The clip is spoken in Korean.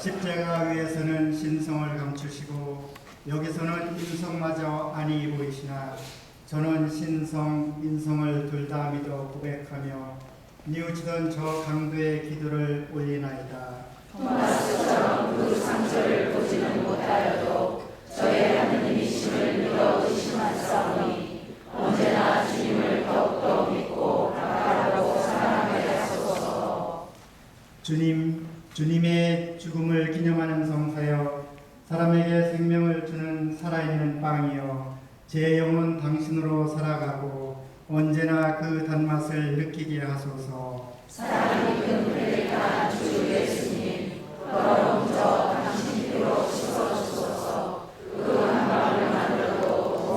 십자가 위에서는 신성을 감추시고 여기서는 인성마저 아니 보이시나 저는 신성, 인성을 둘 다 믿어 고백하며 뉘우치던 저 강도의 기도를 올리나이다. 토마스처럼 그 상처를 보지는 못하여도 저의 하느님이심을 믿어 의심하사오니 언제나 주님을 더욱더 믿고 나아가고 사랑하게 하소서. 주님, 주님의 죽음을 기념하는 성사여 사람에게 생명을 주는 살아있는 빵이여 제 영혼 당신으로 살아가고 언제나 그 단맛을 느끼게 하소서